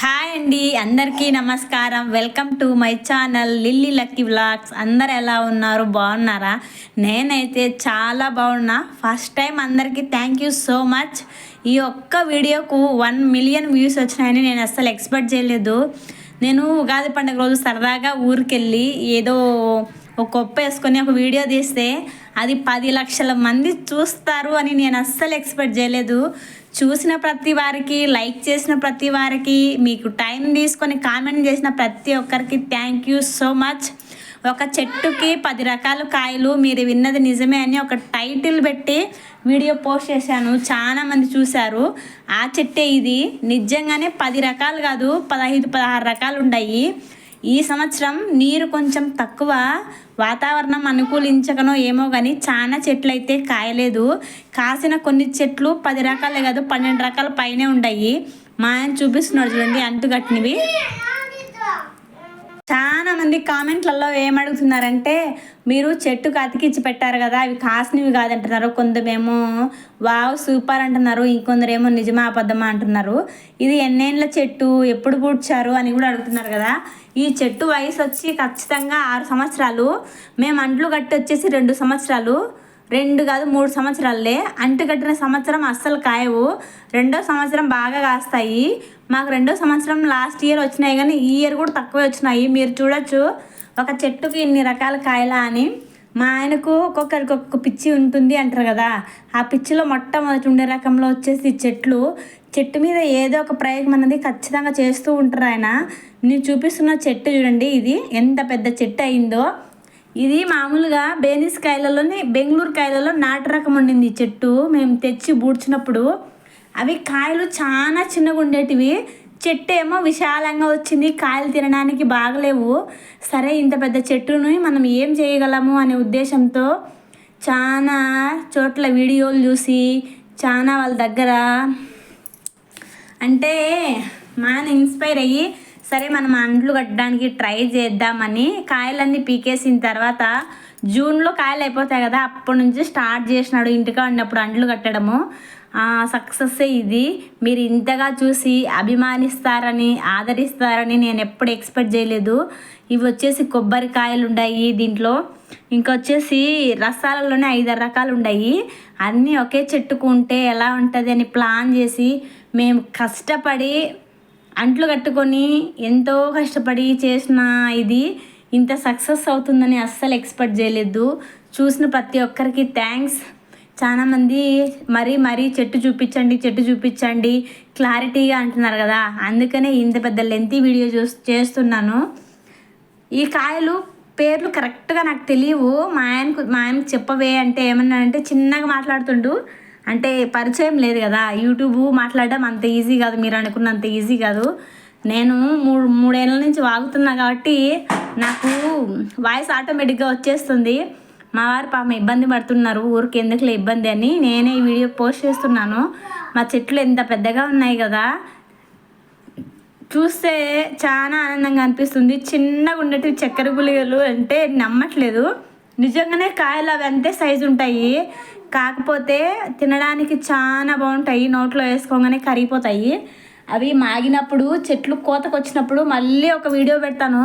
Hi అండి అందరికీ నమస్కారం. Welcome to my channel Lily Lucky vlogs. అందరు ఎలా ఉన్నారు? బాగున్నారా? నేనైతే చాలా బాగున్నా. ఫస్ట్ టైం అందరికీ థ్యాంక్ యూ సో మచ్ ఈ ఒక్క వీడియోకు వన్ మిలియన్ వ్యూస్ వచ్చినాయని నేను అస్సలు ఎక్స్పెక్ట్ చేయలేదు. నేను ఉగాది పండుగ రోజు సరదాగా ఊరికెళ్ళి ఏదో ఒక కొప్ప వేసుకొని ఒక వీడియో తీస్తే అది పది లక్షల మంది చూస్తారు అని నేను అస్సలు ఎక్స్పెక్ట్ చేయలేదు. చూసిన ప్రతి వారికి లైక్ చేసిన ప్రతి వారికి మీకు టైం తీసుకొని కామెంట్ చేసిన ప్రతి ఒక్కరికి థ్యాంక్ యూ సో మచ్. ఒక చెట్టుకి పది రకాల కాయలు మీరు విన్నది నిజమే అని ఒక టైటిల్ పెట్టి వీడియో పోస్ట్ చేశాను. చాలా మంది చూశారు. ఆ చెట్టే ఇది. నిజంగానే పది రకాలు కాదు పదహైదు పదహారు రకాలు ఉన్నాయి. ఈ సంవత్సరం నీరు కొంచెం తక్కువ వాతావరణం అనుకూలించకనో ఏమో కానీ చాలా చెట్లు అయితే కాయలేదు. కాసిన కొన్ని చెట్లు పది రకాలే కాదు పన్నెండు రకాల పైనే ఉన్నాయి మా ఆయన చూపిస్తున్నాడు చూడండి అంటుకట్టినవి చాలా మంది కామెంట్లలో ఏమడుగుతున్నారంటే మీరు చెట్టుకు అతికిచ్చి పెట్టారు కదా అవి కాసినవి కాదంటున్నారు. కొందరేమో వావ్ సూపర్ అంటున్నారు. ఇంకొందరేమో నిజమా అబద్ధమా అంటున్నారు. ఇది ఎన్నేళ్ళ చెట్టు ఎప్పుడు పూడ్చారు అని కూడా అడుగుతున్నారు కదా. ఈ చెట్టు వయసు వచ్చి ఖచ్చితంగా ఆరు సంవత్సరాలు మేము అంట్లు కట్టి వచ్చేసి రెండు సంవత్సరాలు. రెండు కాదు మూడు సంవత్సరాలే. అంటు కట్టిన సంవత్సరం అస్సలు కాయవు. రెండో సంవత్సరం బాగా కాస్తాయి. మాకు రెండో సంవత్సరం లాస్ట్ ఇయర్ వచ్చినాయి కానీ ఈ ఇయర్ కూడా తక్కువే వచ్చినాయి. మీరు చూడొచ్చు. ఒక చెట్టుకి ఇన్ని రకాల కాయలా అని. మా ఆయనకు ఒక్కొక్కరికి ఒక్కొక్క పిచ్చి ఉంటుంది అంటారు కదా. ఆ పిచ్చిలో మొట్టమొదటి ఉండే రకంలో వచ్చేసి చెట్లు. చెట్టు మీద ఏదో ఒక ప్రయోగం అనేది ఖచ్చితంగా చేస్తూ ఉంటారు ఆయన. నేను చూపిస్తున్న చెట్టు చూడండి ఇది ఎంత పెద్ద చెట్టు అయిందో. ఇది మామూలుగా బేనిస్ కాయలలోని బెంగళూరు కాయలలో నాటు రకం ఉండింది. చెట్టు మేము తెచ్చి బూడ్చినప్పుడు అవి కాయలు చాలా చిన్నగా ఉండేటివి. చెట్టు ఏమో విశాలంగా వచ్చింది. కాయలు తినడానికి బాగలేవు. సరే ఇంత పెద్ద చెట్టుని మనం ఏం చేయగలము అనే ఉద్దేశంతో చాలా చోట్ల వీడియోలు చూసి చాలా వాళ్ళ దగ్గర అంటే మన ఇన్స్పైర్ అయ్యి సరే మనం అండ్లు కట్టడానికి ట్రై చేద్దామని కాయలన్నీ పీకేసిన తర్వాత జూన్లో కాయలు అయిపోతాయి కదా అప్పటి నుంచి స్టార్ట్ చేసినాడు ఇంటికా ఉన్నప్పుడు అండ్లు కట్టడము. సక్సెస్ ఇది. మీరు ఇంతగా చూసి అభిమానిస్తారని ఆదరిస్తారని నేను ఎప్పుడు ఎక్స్పెక్ట్ చేయలేదు. ఇవి వచ్చేసి కొబ్బరికాయలు ఉన్నాయి దీంట్లో. ఇంకొచ్చేసి రసాలలోనే ఐదారు రకాలు ఉన్నాయి అన్నీ ఒకే చెట్టుకు ఉంటే ఎలా ఉంటుంది అని ప్లాన్ చేసి మేము కష్టపడి అంట్లు కట్టుకొని ఎంతో కష్టపడి చేసిన ఇది ఇంత సక్సెస్ అవుతుందని అస్సలు ఎక్స్పెక్ట్ చేయలేదు. చూసిన ప్రతి ఒక్కరికి థ్యాంక్స్. చాలామంది మరీ మరీ చెట్టు చూపించండి చెట్టు చూపించండి క్లారిటీగా అంటున్నారు కదా. అందుకనే ఇంత పెద్ద లెంతీ వీడియో చూ చేస్తున్నాను. ఈ కాయలు పేర్లు కరెక్ట్గా నాకు తెలియవు మా ఆయనకు మా ఆయనకు చెప్పవే అంటే ఏమన్నా అంటే చిన్నగా మాట్లాడుతుండు. అంటే పరిచయం లేదు కదా యూట్యూబ్ మాట్లాడడం అంత ఈజీ కాదు మీరు అనుకున్నంత ఈజీ కాదు. నేను మూడు మూడేళ్ళ నుంచి వాగుతున్నా కాబట్టి నాకు వాయిస్ ఆటోమేటిక్గా వచ్చేస్తుంది. మా వారు పాప ఇబ్బంది పడుతున్నారు ఊరికి ఎందుకులే ఇబ్బంది అని. నేనే ఈ వీడియో పోస్ట్ చేస్తున్నాను. మా చెట్లు ఎంత పెద్దగా ఉన్నాయి కదా చూస్తే చాలా ఆనందంగా అనిపిస్తుంది. చిన్నగా ఉండేటివి చక్కెర గుళికలు అంటే నమ్మట్లేదు. నిజంగానే కాయలు అవి అంతే సైజు ఉంటాయి. కాకపోతే తినడానికి చాలా బాగుంటాయి. నోట్లో వేసుకోగానే కరిగిపోతాయి. అవి మాగినప్పుడు చెట్లు కోతకు వచ్చినప్పుడు మళ్ళీ ఒక వీడియో పెడతాను.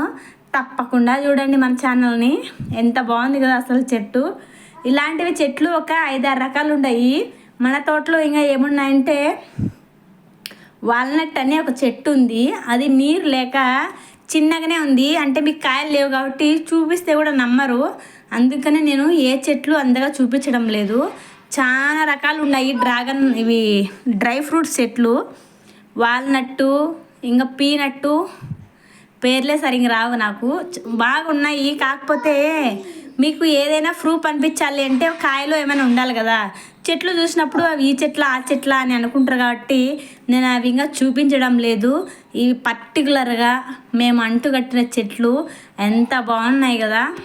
తప్పకుండా చూడండి మన ఛానల్ని. ఎంత బాగుంది కదా అసలు చెట్టు. ఇలాంటివి చెట్లు ఒక ఐదారు రకాలు ఉన్నాయి మన తోటలో ఇంకా ఏమున్నాయంటే వాల్నట్ అని ఒక చెట్టు ఉంది అది నీరు లేక చిన్నగానే ఉంది. అంటే మీకు కాయలు లేవు కాబట్టి చూపిస్తే కూడా నమ్మరు. అందుకనే నేను ఏ చెట్లు అంతగా చూపించడం లేదు. చాలా రకాలు ఉన్నాయి డ్రాగన్ ఇవి డ్రై ఫ్రూట్స్ చెట్లు. వాల్నట్టు ఇంకా పీనట్టు పేర్లే సరిగ్గా రావు నాకు. బాగున్నాయి. కాకపోతే మీకు ఏదైనా ప్రూఫ్ అనిపించాలి అంటే కాయలో ఏమైనా ఉండాలి కదా. చెట్లు చూసినప్పుడు అవి ఈ చెట్ల ఆ చెట్ల అని అనుకుంటారు కాబట్టి నేను అవి ఇంకా చూపించడం లేదు. ఇవి పర్టికులర్గా మేము అంటుకట్టిన చెట్లు ఎంత బాగున్నాయి కదా.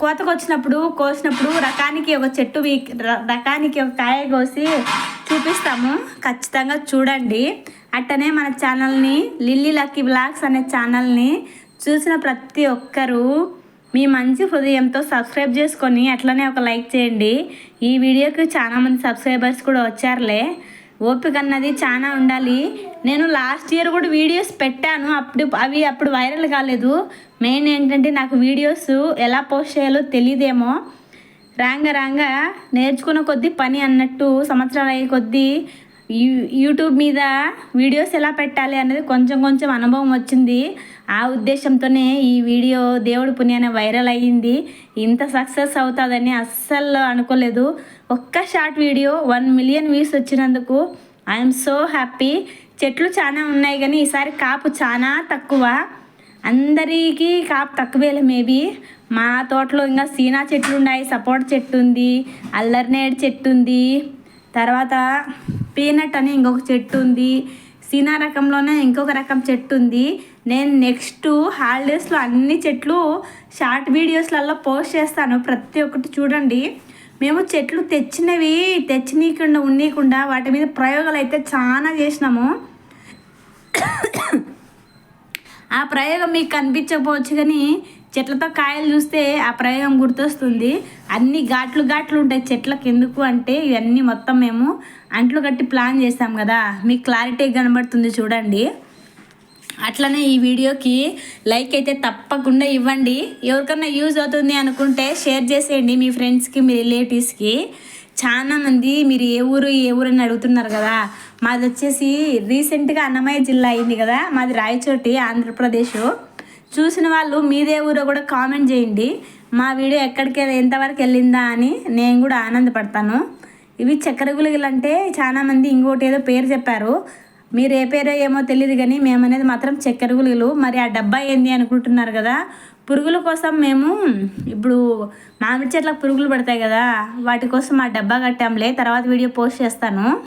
కోతకు వచ్చినప్పుడు కోసినప్పుడు రకానికి ఒక చెట్టు రకానికి ఒక కాయ కోసి చూపిస్తాము. ఖచ్చితంగా చూడండి. అట్టనే మన ఛానల్ని లిల్లీ లక్కీ బ్లాగ్స్ అనే ఛానల్ని చూసిన ప్రతి ఒక్కరూ మీ మంచి హృదయంతో సబ్స్క్రైబ్ చేసుకొని అట్లనే ఒక లైక్ చేయండి. ఈ వీడియోకి చాలామంది సబ్స్క్రైబర్స్ కూడా వచ్చారులే. ఓపిక అన్నది చాలా ఉండాలి. నేను లాస్ట్ ఇయర్ కూడా వీడియోస్ పెట్టాను. అప్పుడు అవి అప్పుడు వైరల్ కాలేదు. మెయిన్ ఏంటంటే నాకు వీడియోస్ ఎలా పోస్ట్ చేయాలో తెలియదేమో రాంగ రాంగ నేర్చుకున్న కొద్దీ పని అన్నట్టు సంవత్సరాలు అయ్యే కొద్దీ యూట్యూబ్ మీద వీడియోస్ ఎలా పెట్టాలి అనేది కొంచెం కొంచెం అనుభవం వచ్చింది. ఆ ఉద్దేశంతోనే ఈ వీడియో దేవుడి పుణ్యాన వైరల్ అయ్యింది. ఇంత సక్సెస్ అవుతుందని అస్సలు అనుకోలేదు. ఒక్క short video one million views వచ్చినందుకు ఐఎమ్ సో హ్యాపీ. చెట్లు చాలా ఉన్నాయి కానీ ఈసారి కాపు చాలా తక్కువ. అందరికీ కాపు తక్కువేలే మేబీ. మా తోటలో ఇంకా సీనా చెట్లు ఉన్నాయి సపోర్ట్ చెట్టు ఉంది అల్లర్నేడ్ చెట్టు ఉంది. తర్వాత పీనట్ అని ఇంకొక చెట్టు ఉంది. సీనా రకంలోనే ఇంకొక రకం చెట్టు ఉంది. నేను నెక్స్ట్ హాలిడేస్లో అన్ని చెట్లు షార్ట్ వీడియోస్లలో పోస్ట్ చేస్తాను. ప్రతి ఒక్కటి చూడండి. మేము చెట్లు తెచ్చినవి తెచ్చినీయకుండా ఉండకుండా వాటి మీద ప్రయోగాలు అయితే చాలా చేసినాము. ఆ ప్రయోగం మీకు కనిపించకపోవచ్చు కానీ చెట్లతో కాయలు చూస్తే ఆ ప్రయోగం గుర్తొస్తుంది. అన్ని ఘాట్లు ఘాట్లు ఉంటాయి చెట్లకు. ఎందుకు అంటే ఇవన్నీ మొత్తం మేము అంట్లు కట్టి ప్లాన్ చేసాం కదా. మీకు క్లారిటీ కనబడుతుంది చూడండి. అట్లనే ఈ వీడియోకి లైక్ అయితే తప్పకుండా ఇవ్వండి. ఎవరికన్నా యూజ్ అవుతుంది అనుకుంటే షేర్ చేసేయండి మీ ఫ్రెండ్స్కి మీ రిలేటివ్స్కి. చాలామంది మీరు ఏ ఊరు ఏ ఊరు అని అడుగుతున్నారు కదా. మాది వచ్చేసి రీసెంట్గా అన్నమయ్య జిల్లా అయింది కదా. మాది రాయచోటి ఆంధ్రప్రదేశ్. చూసిన వాళ్ళు మీదే ఊరో కూడా కామెంట్ చేయండి. మా వీడియో ఎక్కడికి ఎంతవరకు వెళ్ళిందా అని నేను కూడా ఆనందపడతాను. ఇవి చక్కెర గుళికలు అంటే చాలా మంది ఇంకోటి ఏదో పేరు చెప్పారు. మీరు ఏ పేరో ఏమో తెలియదు కానీ మేమనేది మాత్రం చక్కెర గుళికలు మరి ఆ డబ్బా ఏంది అనుకుంటున్నారు కదా? పురుగుల కోసం మేము ఇప్పుడు మామిడి చెట్లకు పురుగులు పడతాయి కదా వాటి కోసం ఆ డబ్బా కట్టాంలే. తర్వాత వీడియో పోస్ట్ చేస్తాను.